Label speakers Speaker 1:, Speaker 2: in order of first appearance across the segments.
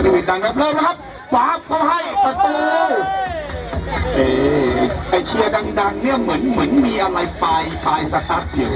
Speaker 1: จะได้วิดดังครับเริ่มแล้วครับปาบเขาให้ประตูเออไอเชียร์ดัง ๆ เนี่ยเหมือนเหมือนมีอะไรปลายปลายสตาร์ทอยู่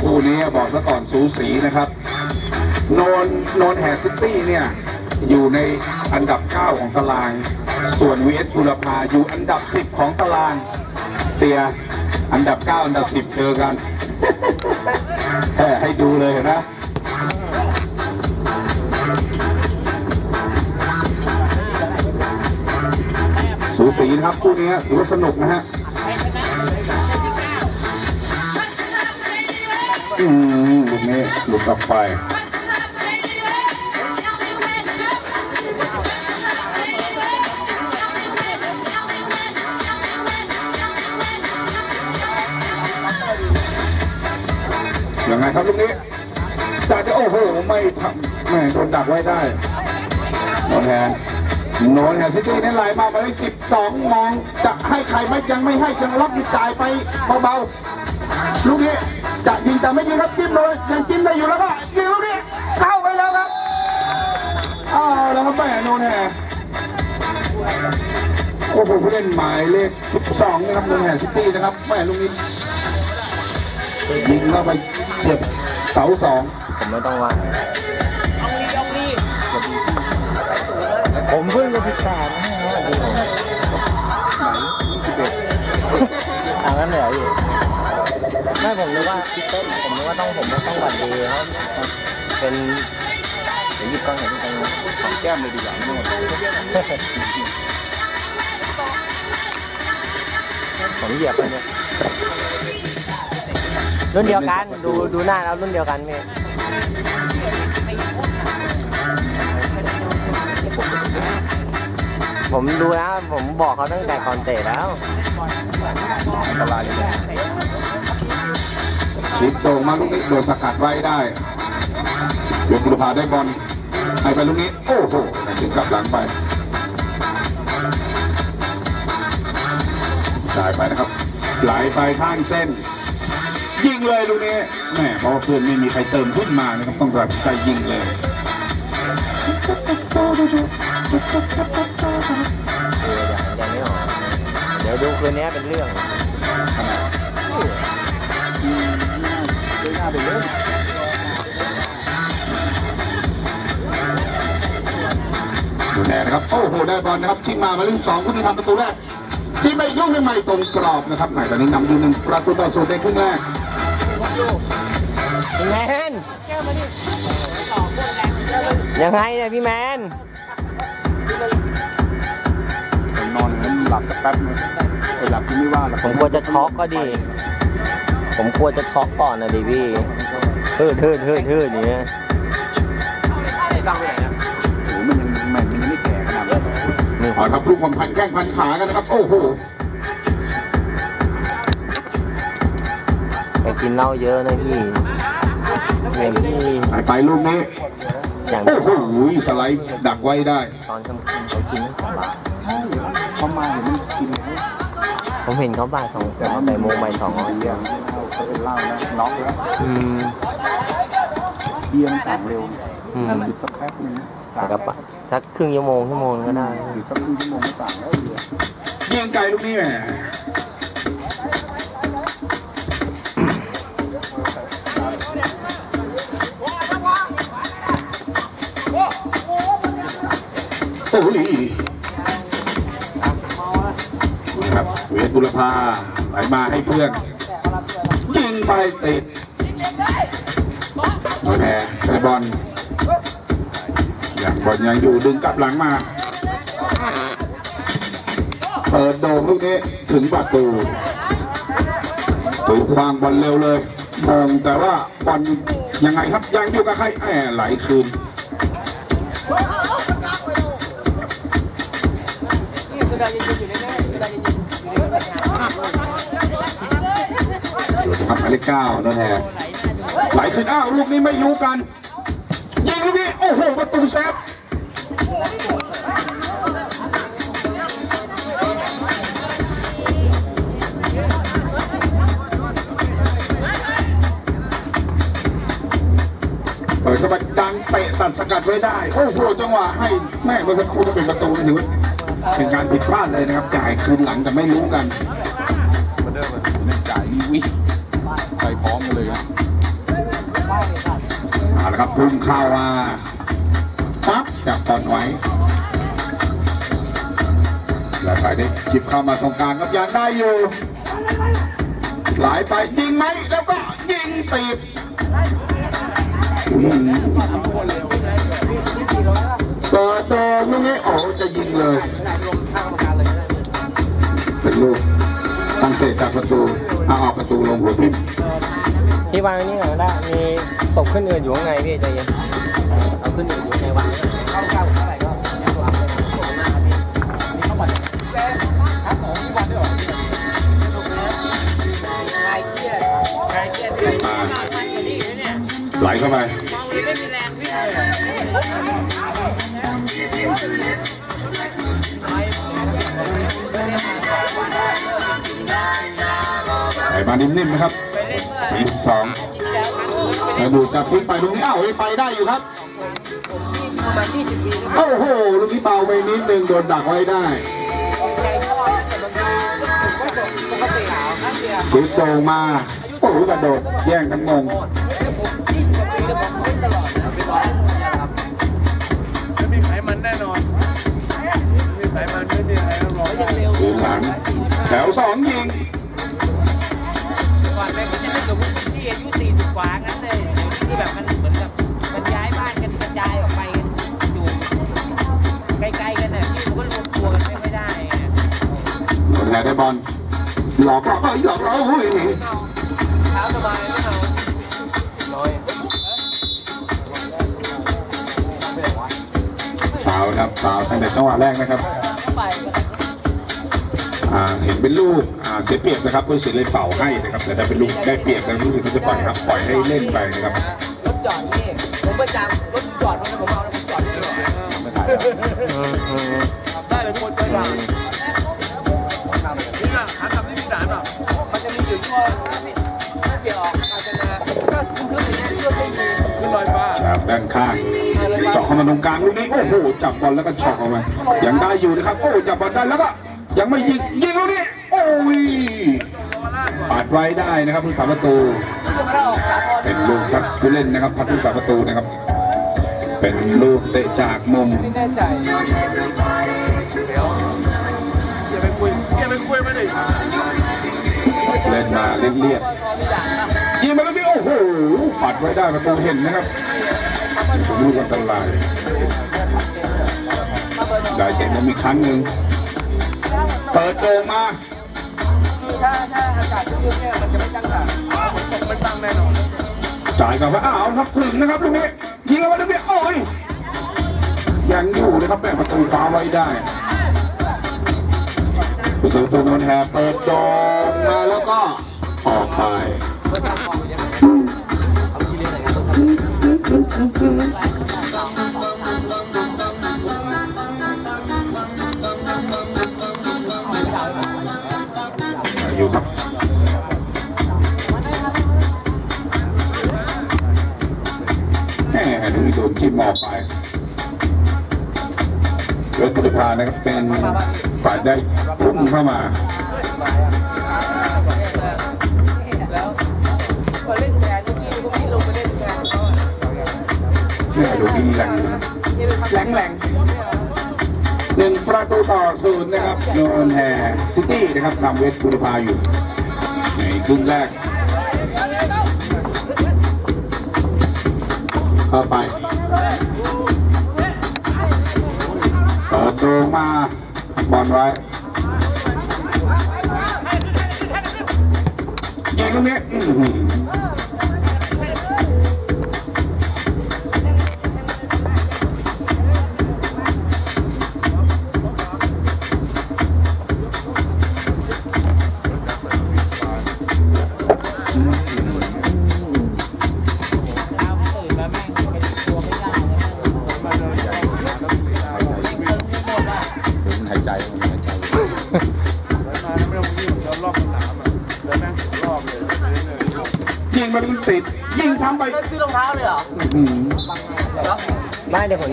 Speaker 2: คู่นี้บอก
Speaker 1: ซะก่อนสูสีนะครับ โนนโนนแฮซิตี้เนี่ย อยู่ในอันดับ 9 ของตาราง ส่วน VS บุรพาอยู่อันดับ 10 ของตาราง เสียอันดับ 9 อันดับ 10 เจอกันแค่ให้ดูเลยนะสูสีนะครับคู่นี้ถือว่าสนุกนะฮะ อืมลูกนี้ลูกกลับไปยังไงครับลูกนี้จ่าจะโอ้โหไม่ทำแม่โดนดักไว้ได้โนนแฮนโนนแฮซิตี้นี่ไหลมาหมายเลขสิบสองมองจะให้ใครไม่ยังไม่ให้ยังรับจ่ายไปเบาๆลูกนี้ จะยิงแต่ไม่ยิงครับจิ้มเลยยังจิ้มได้อยู่แล้วก็ยิงลูกนี้เข้าไปแล้วครับเอาแล้วครับแม่โนนแฮโอ้โหผู้เล่นหมายเลข 12 นะครับโนนแฮซิตี้นะครับแม่ลูกนี้ยิงเข้าไปเสียบเสาสอง
Speaker 3: ผมไม่ต้องว่าผมเพิ่งจะสิบแปดนะฮะดีผมทางนั้นเหลืออยู่ ไม่ผมนึกว่าพี่เต้นผมนึกว่าต้องผมต้องหวัดดีเขาเป็นเดี๋ยวหยิบกล้องหน่อยพี่เต้นของแก้มเลยดีกว่าไม่หมดผมเหยียบไปเนี่ยรุ่นเดียวกันดูดูหน้าแล้วรุ่นเดียวกันพี่ผมดูแล้วผมบอกเขาตั้งแต่ก่อนเตะแล้ว
Speaker 1: อันตรายเลย ลิกโด่งมาลูกนี้โดนสกัดไว้ได้เดือนบุรพาได้บอลให้ไปลูกนี้ โอ้โหถึงกลับหลังไปจ่ายไปนะครับ ไหลไปข้างเส้น ยิงเลยลูกนี้แหมเพราะว่าเพื่อนไม่มีใครเติมขึ้นมานะครับต้องตัดใจยิงเลย
Speaker 3: เดี๋ยวไม่ออกเดี๋ยวดูคืนนี้เป็นเรื่อง
Speaker 1: ดูแน่นะครับ โอ้โห ได้บอลนะครับ ชิงมาหมายเลขสองผู้ที่ทำประตูแรกที่ไม่ยุ่งไม่ตรงกรอบนะครับไหนตอนนี้นำอยู่หนึ่งประตูต่อศูนย์ในครึ่งแรก
Speaker 3: พี่แมนยังไงเนี่ยพี่แมน
Speaker 1: นอนแล้วหลับสักแป๊บนึงไอ้หลับที่ไม่ว่าหรอก
Speaker 3: ผมกลัวจะช็อกก็ดี ผมกลัวจะช็อกก่อนนะดิพี่ทืดทืดทืดทืดอย่างเงี้ย
Speaker 2: ตั้งไปไหนอะ
Speaker 1: โอ้โหมันยังมันยังไม่แก่ขนาดนั้น
Speaker 3: นี่
Speaker 1: เอาครับลูกความพันแข้งพันขากันนะครับ โอ้โห
Speaker 3: ไปกินเหล้าเยอะนะพี่อย่างที่
Speaker 1: ไปไปลูกนี้
Speaker 3: อย่าง
Speaker 1: โอ้โหสไลด์ดักไว้ได้
Speaker 3: ตอนค่ำๆเขากินตั้งแต่บ่าย
Speaker 1: เขามาเห็นมันกิน
Speaker 3: ผมเห็นเขาบ่ายสองแต่ว่าบ่ายโมงบ่ายสองเขาเยอะ
Speaker 1: เขาเป็นเหล้าแล้วน็อกแล้ว
Speaker 3: อืม
Speaker 1: เบียร์มันสั่งเร็ว
Speaker 3: อืม
Speaker 1: หยุดสักแป๊บนึง
Speaker 3: แต่ก็ปะสักครึ่งชั่วโมงชั่วโมงก็ได้
Speaker 1: หยุดสักครึ่งชั่วโมงก็สั่งแล้วเบียร์เยี่ยงไก่ลูกนี้แหมโอ้โห เวทบุรพาไหลมาให้เพื่อนยิงไปติดโอเคใช้บอลอย่างบอลยังอยู่ดึงกลับหลังมาเปิดโด่ลูกนี้ถึงประตูตูวางบอลเร็วเลยมองแต่ว่าบอลยังไงครับยังอยู่กับใครแหมไหลคืน
Speaker 2: นี่คือดาวินอยู่ใน
Speaker 1: ครับหมายเลขเก้านั่นแหละไหลขึ้นอ้าวลูกนี้ไม่อยู่กันยิงลูกนี้โอ้โหประตูเซฟเปิดเข้าไปดังเตะตัดสกัดไว้ได้ โอ้โหจังหวะให้แม่เมื่อสักครู่เป็นประตูนะถือ ว่าเป็นการผิดพลาดเลยนะครับ จ่ายคืนหลังแต่ไม่รู้กัน
Speaker 4: มาเดิมเลยนี่จ่ายนี่วิ่งไปพร้อมกันเลยนะ
Speaker 1: เอาละครับพุ่งเข้ามาปั๊บจับบอลไว้แล้วไปได้จิบเข้ามาตรงกลางครับยังได้อยู่ไหลายไปยิงไหมแล้วก็ยิงตีบ อ้จะยิงเลยเป็นลูกตั้งเตะจากประตูเอาออกประตูลงหัวทิ่ม
Speaker 3: พี่วางไว้นี่ก่อนก็ได้มีศพขึ้นอื่นอยู่ข้างในพี่ใจเย็นเอาขึ้นอื่นอยู่ข้างในวางไว้
Speaker 2: เข้าเก้าเท่าไหร่ก็ยังตัวอัพเลยขอบคุณมากครับพี่นี่เข้ามาแจ้งครับผมมีวันด้วยเหรอคลายเครียด
Speaker 1: มา
Speaker 2: นิ่ม
Speaker 1: ๆนะครับ
Speaker 2: ไปเล่นเมื่อ
Speaker 1: หมายเลขสอง
Speaker 2: จริงจังครั้งนู้นไปเล่น
Speaker 1: กระดูกจะพลิกไปตรงนี้อ้าวเฮ้ยไปได้อยู่ครับ
Speaker 2: ประมาณ20ปีนะ
Speaker 1: โอ้โหลูกนี้เบาไปนิดนึงโดนดักไว้ได้
Speaker 2: ใจพ่อนะแต่บางทีผมก็จบปกติแล้วนะเดียว
Speaker 1: ชิปโตมาโอ้โหกระโดดแย่งกันงง
Speaker 2: ผม20กว่าปีแล้วผมเล่นตลอดนะพี่บอลนะครับ
Speaker 4: ไม่มีไขมันแน่นอนไม่มีไขมันไม่มีอะไรรับรอง
Speaker 2: ยังเร็ว
Speaker 1: คืนหลังแถวสองยิง
Speaker 2: อายุ40กว่างั้นเลยที่แบบมันเหมือนกับมันย้ายบ้านกันกระจายออกไปอยู่ไกลๆกันน่ะพี่มันก็รวมตัวกันไม่ค่อยได้ไง
Speaker 1: โดนแทนได้บอลหลอกเราเอ้ยหลอกเราเฮ้ย
Speaker 2: เช้าสบายไม่เอาน้อย
Speaker 1: ฟาวครับฟาวตั้งแต่จังหวะแรกนะครับ
Speaker 2: ไป
Speaker 1: อ่าเห็นเป็นลูก อ่าเสียเปรียบนะครับผู้สินเลยเป่าให้นะครับแต่ถ้าเป็นลูกได้เปรียบแล้วลูกเขาจะปล่อยครับปล่อยให้เล่นไปนะครับ
Speaker 2: รถจอดนี่ผมประจำรถจอดรถผมเอาแล้วผมจอดนี่หรอ
Speaker 4: ไม่ถ่ายแล้ว
Speaker 3: อืมอืม
Speaker 4: ได้เลยคนใจดำนี่นะหาทำที่พี่ด่านอะ
Speaker 2: มันจะมีอยู่ช่วงถ้าเสียออกอาจจะนาก็คุณเครื่องอย่างนี้เครื่ไม่มี
Speaker 4: ขึ้นลอยฟ้า
Speaker 1: ครับด้านข้างเจาะเข้ามาตรงกลางลูกนี้โอ้โหจับบอลแล้วก็ช็อกออกมายังได้อยู่นะครับโอ้จับบอลได้แล้วก็ยังไม่ยิงยิงลูกนี้ โอ้ยปาดไว้ได้นะครับผู้สาประตู เป็นลูกทักผู้เล่นนะครับทักผู้สาประตูนะครับ เป็นลูกเตะจากมุม
Speaker 2: ไม่แน่ใจ
Speaker 4: อย่าไปคุยอย่าไปคุยม่ได้
Speaker 1: เล่นมาเรียบๆยิงมาแล้วนี่โอ้โหปัดไว้ได้ประตูเห็นนะครับลูกอันตรายได้เตะมุมอีกครั้งหนึ่งเปิดโจงมา
Speaker 2: ถ้าถ้าอากาศเย็นเนี่ยมันจะไม่ตั้งฉาก
Speaker 4: ตกไม่ตั้งแน่นอน
Speaker 1: จ่ายกลับมาอ้าวครับถึงนะครับลูกนี้ยิงเอาไว้ลูกนี้โอ้ยยังอยู่นะครับแม่ประตูฟ้าไว้ได้ผู้สาประตูโดนแฮเปิดโจงมาแล้วก็ออกไป
Speaker 2: เพื่อทำของอย่างนี้เอาที่เรียนอะไรกัน ที่
Speaker 1: มอไปรถบุรพานะครับเป็นฝ่ายได้พุ่งเข้ามา
Speaker 2: แล้วก็เล่นแทนที่พวกนี้ลงไปเล
Speaker 1: ยดูที่แหลงแหลงแหลงหนึ่งประตูต่อศูนย์นะครับโดนแฮซิตี้นะครับนำเวสต์บุรพาอยู่ ในครึ่งแรกเข้าไป เปิดตรงมาบอลไว้ยิงตรงนี้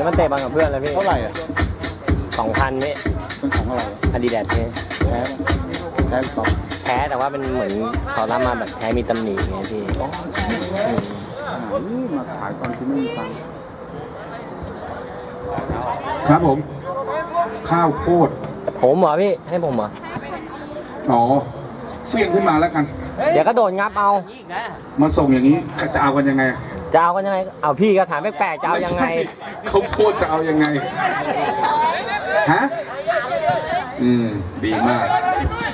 Speaker 3: ม่เดี๋ยวผมจะมาเตะบอลกับเพื่อนแล้วพี่
Speaker 1: เท่าไหร่อะ
Speaker 3: สองพันนี่
Speaker 1: เป็นของอะไร
Speaker 3: อาดิดาสพี่
Speaker 1: แพ้แพ้สอง
Speaker 3: แพ้แต่ว่าเป็นเหมือนเขารับมาแบบแพ้มีตำหนิไงพี่
Speaker 1: มาขายตอนที่ไม่มีตังค์ครับผม ข้าวโพด
Speaker 3: ผมเหรอพี่ให้ผมเหรอ
Speaker 1: อ๋อเสี่ยงขึ้นมาแล้วกัน
Speaker 3: เดี๋ยวก็โดนงับเอา
Speaker 2: อีกนะ
Speaker 1: มาส่งอย่างนี้จะเอากันยังไง
Speaker 3: จะเอากันยังไง เอาพี่ก็ถามแปลกๆจะเอายังไง
Speaker 1: ม่ใช่ข้าวโพดจะเอายังไง ฮะ อืม ดีมาก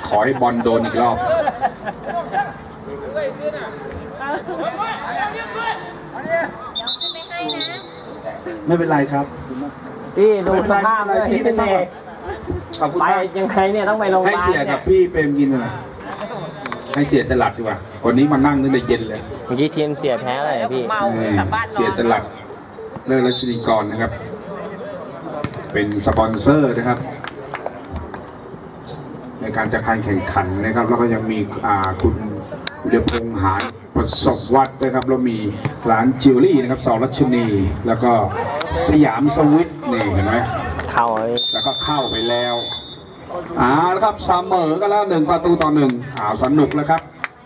Speaker 1: ขอให้บอลโดนอีกรอบ ไม่เป็นไรครับ
Speaker 3: พี่ดูสภาพเลยพี่เป็นเด็ก
Speaker 1: ขอบคุณ
Speaker 3: ไป
Speaker 1: มาก
Speaker 3: ยังไงเนี่ยต้องไปโรงพยา
Speaker 1: ให้
Speaker 3: บาล
Speaker 1: เสีย
Speaker 3: เนี่
Speaker 1: กับ
Speaker 3: ย
Speaker 1: พี่เปรมกินหน่อย ให้เสียจะหลับดีกว่าวันนี้มานั่งตั้งแต่เย็นเลย
Speaker 3: เมื่อกี้ทีมเสียแพ้อะไรอะพี่
Speaker 2: เมาเลยกลับบ้านนอน
Speaker 1: เสียจลัดเลิศรัชนีกรนะครับ เป็นสปอนเซอร์นะครับ ในการจัดการแข่งขันนะครับ แล้วก็ยังมีอ่าคุณเดพงษ์หารประสบวัดนะครับแล้วมีร้านจิวเวลรี่นะครับสอรัชนี แล้วก็สยามสวิตนี่เห็นไหม
Speaker 3: เข้าเลย
Speaker 1: แล้วก็เข้าไปแล้วเอาละครับเสมอกันแล้วหนึ่งประตูต่อหนึ่งอ้าวสนุกแล้วครับ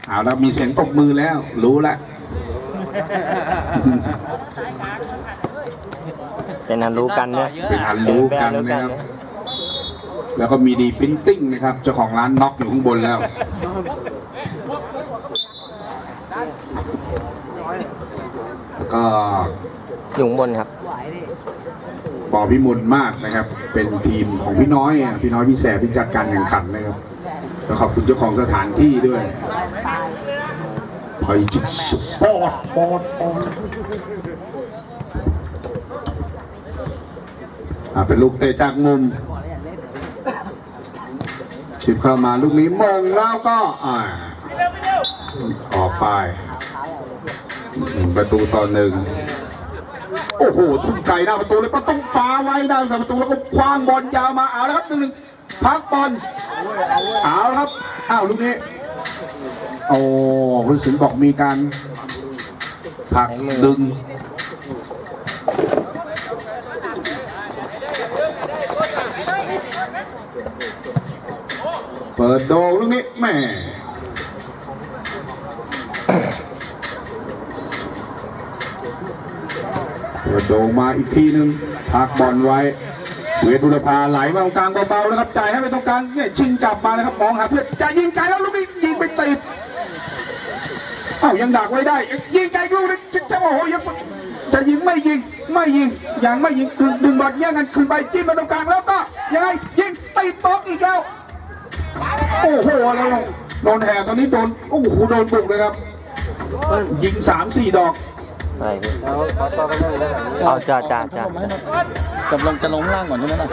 Speaker 1: เอาแล้วมีเสียงตบมือแล้ว รู้แล้ว
Speaker 3: เป็นอันรู้กันเนี่ย
Speaker 1: เป็นอันรู้กันนะครับ แล้วก็มีดีพิมพ์ติ้งนะครับเจ้าของร้านน็อกอยู่ข้างบนแล้วแล้วก็
Speaker 3: อยู่ข้างบนครับ
Speaker 1: ปอพิมลมากนะครับ เป็นทีมของพี่น้อยพี่น้อยพี่แสบที่จัดการแข่งขันนะครับแล้วขอบคุณเจ้าของสถานที่ด้วยพอจิตสปอร์ตปอร์ตปอร์ตอ่าเป็นลูกเตะจากมุมชิบเข้ามาลูกนี้มงแล้วก็อ่าออกไปหนึ่งประตูต่อหนึ่ง โอ้โหทุ่มไกลหน้าประตูเลยก็ต้องฟ้าไว้หน้าประตูแล้วก็คว้างบอลยาวมาเอาแล้วครับหนึ่งพักบอลเอาแล้วครับอ้าวลูกนี้โอ้คุณสินบอกมีการผลักดึงเปิดโดลูกนี้แม่เปิด โดมาอีกทีหนึ่งพักบอลไว้ เวทุรพาไหลมาตรงกลางเบาๆนะครับจ่ายให้ไปตรงกลางเนี่ยชิงจับมานะครับมองหาเพื่อนจะยิงไกลแล้วลูกนี้ยิงไปติดเอ้ายังดักไว้ได้ ยิงไกลลูกนี้จะโอ้โหยังจะยิงไม่ยิงไม่ยิงยังไม่ยิงดึงดึงบอลแย่งกันขึ้นไปจิ้มมาตรงกลางแล้วก็ยังไงยิงติดบล็อกอีกแล้วโอ้โหแล้วโดนแห่ตอนนี้โดนโอ้โหโดนบุกเลยครับยิงสามสี่ดอก
Speaker 3: อะไรพี่เอาจ้าจ้าจ้า
Speaker 5: กำลังจะลงล่างก่อนใช่ไหมล่ะ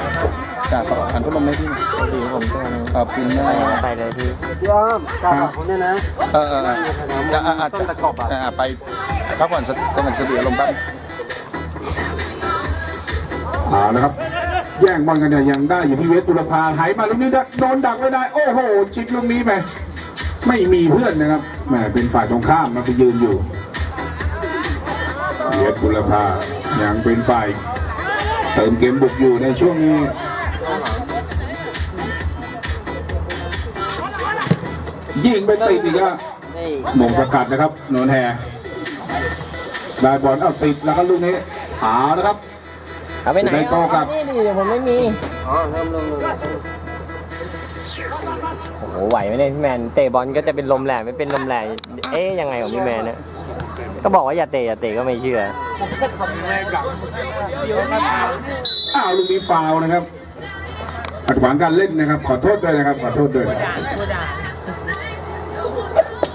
Speaker 5: จากหันพัดลมให้พี่
Speaker 3: ดีผมเจอ
Speaker 5: ขอบคุณนะ
Speaker 3: ไปเลยพี่
Speaker 5: เออเออเออจะอะอะจะอะไปพักผ่อนสักก่อนสติอารมณ์แป๊บ
Speaker 1: เอาละครับแย่งบอลกันเนี่ยยังได้อยู่ที่เวสตุลภาไหายมาลูกนี้โดนดักไม่ได้ โอ้โหชิปลูกนี้ไปไม่มีเพื่อนนะครับแหมเป็นฝ่ายตรงข้ามมาไปยืนอยู่ เวสตุลภายังเป็นฝ่ายเติมเกมบุกอยู่ในช่วงนี้ยิงไปติดอีกแล้วหม่งสกัดนะครับโนนแฮได้บอลเอาติดแล้วก็ลูกนี้เอานะครับ
Speaker 3: เอาไปไหน
Speaker 1: ได้โต้กลับ
Speaker 3: นี่ดิเดี๋ยวผมไม่มีโอ้โหไหวไหมเนี่ยพี่แมนเตะบอลก็จะเป็นลมแหลมไม่เป็นลมแหลมเอ๊ยยังไงของพี่แมนเนี่ย ก็บอกว่าอย่าเตะอย่าเตะก็ไม่เชื่อ
Speaker 1: อ้าวลูกนี้ฟาวล์นะครับขัดขวางการเล่นนะครับ ขอโทษด้วยนะครับ ขอโทษด้วย
Speaker 2: ตัวด่า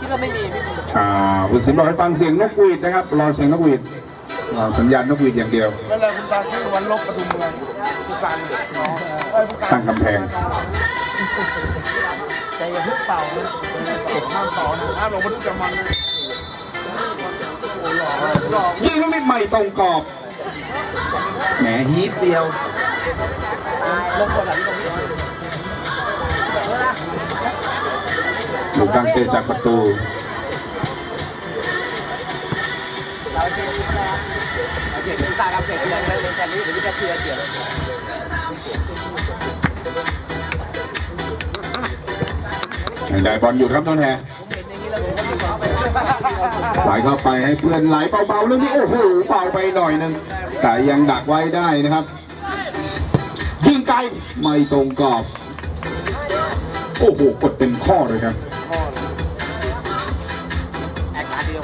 Speaker 2: คิดว่าไม่มีไม่มี
Speaker 1: อ่าคุณสินบอกให้ฟังเสียงนกหวีดนะครับ รอเสียงนกหวีดรอสัญญาณนกหวีดอย่างเดียว
Speaker 4: นั่นแหละคุณตาชื่อวันลบประตูเมืองผู้การเอ้ยผู้การ
Speaker 1: ตั้งกำแพง
Speaker 2: ใจอย่าเพิ่งเป่านะ
Speaker 4: ห้ามต่อนะห้ามลงบันทึกประจำวันนะ
Speaker 1: ยิ่งลูกนิใหม่ตรงกรอบ แหมฮีทเดียวลูกกลางเตะจากประตูยังได้บอลอยู่ครับต้นแทน ไหลเข้าไปให้เพื่อนไหลเบาๆเรื่องนี้โอ้โหเบาไปหน่อยหนึงแต่ยังดักไว้ได้นะครับ ยิงไกลไม่ตรงกรอบ โอ้โหกดเต็มข้อเลยครับ
Speaker 2: แอคการเดียว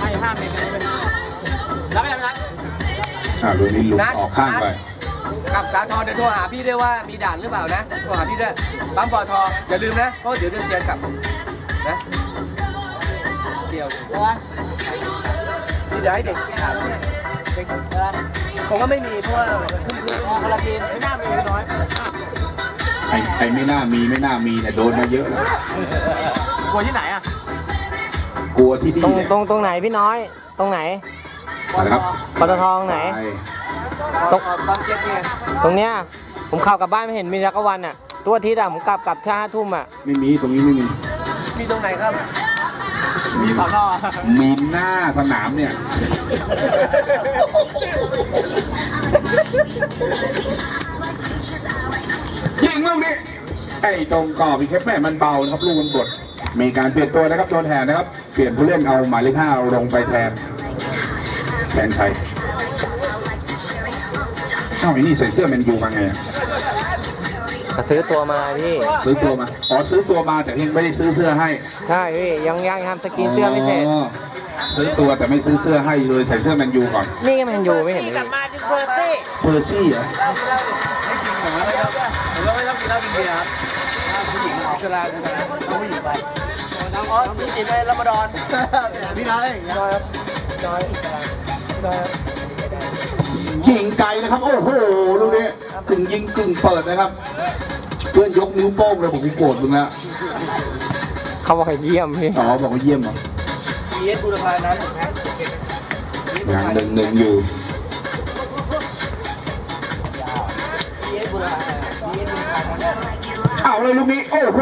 Speaker 2: ไม่ห้ามเลยแล้วไม่ทำนั้น
Speaker 1: อ่าลูกนี้หลุดออกข้างไป
Speaker 6: กับสาทรเดี๋ยวโทรหาพี่ด้วยว่ามีด่านหรือเปล่านะโทรหาพี่ด้วยปั๊มปอทออย่าลืมนะเพราะเดี๋ยวเดือนเดือนกลับนะเดี๋ยวพี่เดี๋ยวให้เด็กถามเด็กผมก็ไม่มีเพราะว่าขึ้นชื่อคนละทีมไม่น่ามีน้อย
Speaker 1: ไอ้ไอ้ไม่น่ามีไม่น่ามีเนี่ยโดนมาเยอะแล้ว
Speaker 6: กลัวที่ไหนอะ
Speaker 1: กลัวที่นี่
Speaker 3: ตรง
Speaker 1: เนี่ย
Speaker 3: ตรงตรงไหนพี่น้อย ตรงไหน
Speaker 1: นะครับ
Speaker 3: ปตทตรงไหน
Speaker 1: ไป
Speaker 6: ตกบางเจ็ดเนี่ย
Speaker 3: ตรงเนี้ยผมขับกลับบ้านไม่เห็นมีสักวันอะ ตัวอาทิตย์อะผมกลับกลับแค่ห้าทุ่มอะ
Speaker 1: ไม่มีตรงนี้ไม่มี
Speaker 6: มีตรงไหนครับ มีสอนอ
Speaker 1: มีหน้าสนามเนี่ย ยิงลูกนี้ไอ้ตรงกรอบอีกแค่แม่มันเบานะครับลูกมันบดมีการเปลี่ยนตัวนะครับโดนแทนนะครับ เปลี่ยนผู้เล่นเอาหมายเลขห้าลงไปแทนแทนใคร เอ้าไอ้นี่ใส่เสื้อแมนยูมาไงอะ
Speaker 3: ก็ซื้อตัวมาพี่
Speaker 1: ซื้อตัวมาอ๋อซื้อตัวมาแต่ยังไม่ได้ซื้อเสื้อให้
Speaker 3: ใช่พี่ยังยังทำสกรีนเสื้อไม่เสร็จ
Speaker 1: อ๋อซื้อตัวแต่ไม่ซื้อเสื้อให้เลยใส่เสื้อแมนยูก่อน
Speaker 3: นี่ก็แมนยูไม่เห็นเลย
Speaker 2: กลับมาจึงเพอร์ซี่
Speaker 1: เปอร์ซี่เหรอ
Speaker 6: ผมก็ไม่ต้องกินเหล้ากินเบียร์ครับผู้หญิงอิสลามเอาผู้หญิงไปน้องอ๋อพี่ติดไปรับดอนพี่น้อยน้อยน้อยน้อ ย
Speaker 1: ยิงไกลนะครับ โอ้โหลูกนี้กึ่งยิงกึ่งเปิดนะครับ เพื่อนยกนิ้วโป้งเลยผมโกรธมึงแล้ว
Speaker 3: เขาบอกให้เยี่ยมพี่
Speaker 1: อ๋อบอกว่าเยี่ยมเหรอ
Speaker 6: พีเอสบูรพานั้น
Speaker 1: ยังหนึ่งหนึ่งอยู่
Speaker 6: พีเอสบูรพาพีเอสบูรพานั้น
Speaker 1: เอาเลยลูกนี้โอ้โห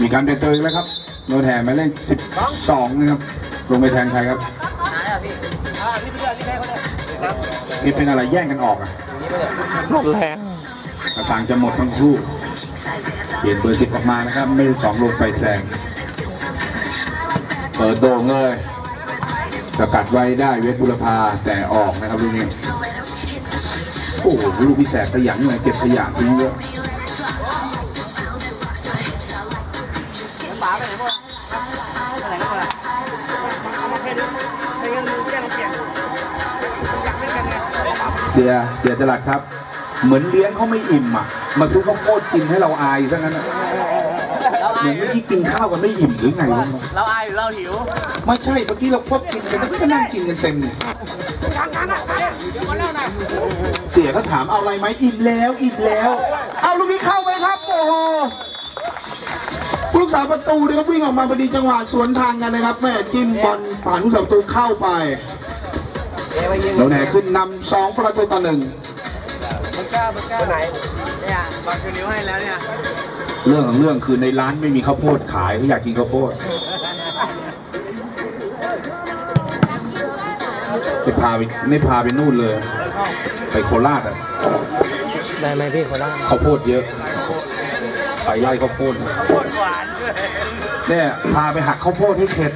Speaker 1: มีการเปลี่ยนตัวอีกแล้วครับโดนแทนหมายเลขสิบสองนะครับ ลงไปแทนใครครับ
Speaker 6: ไหนอะพี่อ่าพี่พี่พี่ให้เขาเนี่ยนะ
Speaker 1: นี่เป็นอะไรแย่งกันออกอะ
Speaker 3: หมดแรง
Speaker 1: ต่างจะหมดทั้งคู่เปลี่ยนเบอร์สิบออกมานะครับ ไม่สองลงไปแทนเปิดโด่งเลยสกัดไว้ได้เวทบุรพาแต่ออกนะครับลูกนี้โอ้โหลูกพี่แสบขยันเลยเก็บขยะทิ้งเยอะ สียเสียจรัดครับ เหมือนเลี้ยงเขาไม่อิ่มอะ มาซื้อข้าวโพดกินให้เราอายซะงั้นอะ
Speaker 6: เรา
Speaker 1: เห
Speaker 6: อา
Speaker 1: มือยนเมื่อกี้กินข้าวกันไม่อิ่มหรือไงวะ
Speaker 6: เราอายหรือเราหิว
Speaker 1: ไม่ใช่เมื่อกี้เราควบกินกันก็นั่งกินกันเต็มเลยเสียก็ถามเอาอะไรไหมอิ่มแล้วอิ่มแล้ว เอาลูกนี้เข้าไปครับโอ้โหผู้รักษาประตูเนี่ยครับวิ่งออกมาพอดีจังหวะสวนทางกันนะครับแม่จิ้มบอลผ่านผู้รักษาประตูเข้าไป เราแหน่ขึ้นนำสองประตูต่อหนึ่ง
Speaker 6: มึงกล้ามึงกล้าไหนเนี่ยบางคืนนิ้วให้แล้วเนี่ย
Speaker 1: เรื่องของเรื่องคือในร้านไม่มีข้าวโพดขายเขาอยากกินข้าวโพดไม่พาไปไม่พาไปนู่นเลย ไปโคราชอะ
Speaker 3: ได้ไหมพี่คนละ
Speaker 1: ข้าวโพดเยอะ ไปไล่ข้าวโพดมา
Speaker 2: โคตรหวานด้วย
Speaker 1: เนี่ยพาไปหักข้าวโพดให้เข็ด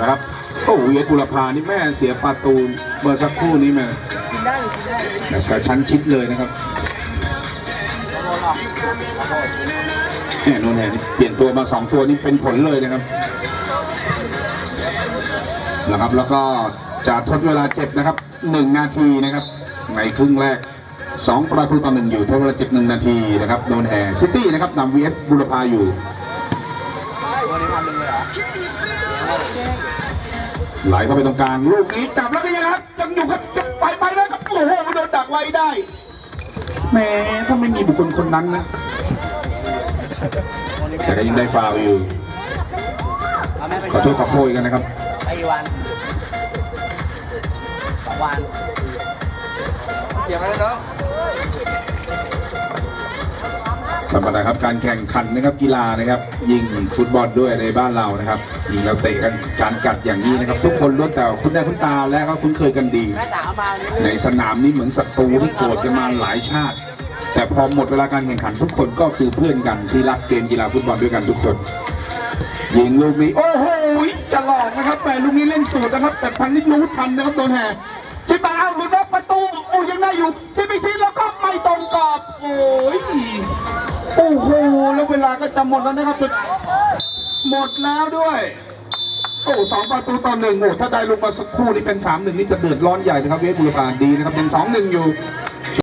Speaker 1: เอาละครับโอ้โหเยกุลภานี่แม่เสียประตูเมื่อสักครู่นี้แม่แต่กระชั้นชิดเลยนะครับเนี่นนแหนเปลี่ยนตัวมาสองตัวนี่เป็นผลเลยนะครับนะครับแล้วก็จะทดเวลาเจ็บนะครับหนึ่งนาทีนะครับในครึ่งแรกสองประตูต่อหนึ่งอยู่ทดเวลาเจ็บหนึ่งนาทีนะครับโนนแหซิตี้นะครับนำวีเอสบุรพาอยู่ ไหลเข้าไปตรงกลางลูกนี้จับแล้วก็ยังครับยังอยู่ครับจะไปไปแล้วครับโอ้โหโดนดักไว้ได้แหมถ้าไม่มีบุคคลคนนั้นนะแต่ก็ยังได้ฟาวล์อยู่ขอโทษขอโพยกันนะครับ
Speaker 6: ไปกี่วันสองวัน
Speaker 4: เกี่ยวอะไรเนาะ
Speaker 1: ธรรมดาครับการแข่งขันนะครับกีฬานะครับยิงฟุตบอลด้วยในบ้านเรานะครับยิงเราเตะกันการกัดอย่างนี้นะครับ ทุกคนล้วนแต่คุ้นหน้าคุ้นตาและก็คุ้นเคยกันดี
Speaker 6: แม่จ๋าเอามาวันนี้
Speaker 1: ในสนามนี้เหมือนศัตรูที่โกรธกันมาหลายชาติ แต่พอหมดเวลาการแข่งขันทุกคนก็คือเพื่อนกันที่รักเกมกีฬาฟุตบอลด้วยกันทุกคนยิงลูกนี้โอ้โหจะหลอกนะครับแต่ลูกนี้เล่นสูตรนะครับ แต่ทางนี้รู้ทันนะครับโดนแห่ที่มาเอาลุ้นว่าประตูโอ้ยังได้อยู่ที่ไปที่แล้วก็ไม่ตรงกรอบโอ้ย โอ้โหแล้วเวลาก็จะหมดแล้วนะครับหมดแล้วด้วยโอ้สองประตูต่อหนึ่งโอ้ถ้าได้ลงมาสักครู่นี่เป็นสามหนึ่งนี่จะเดือดร้อนใหญ่นะครับเวฟบุรพาดีนะครับยังสองหนึ่งอยู่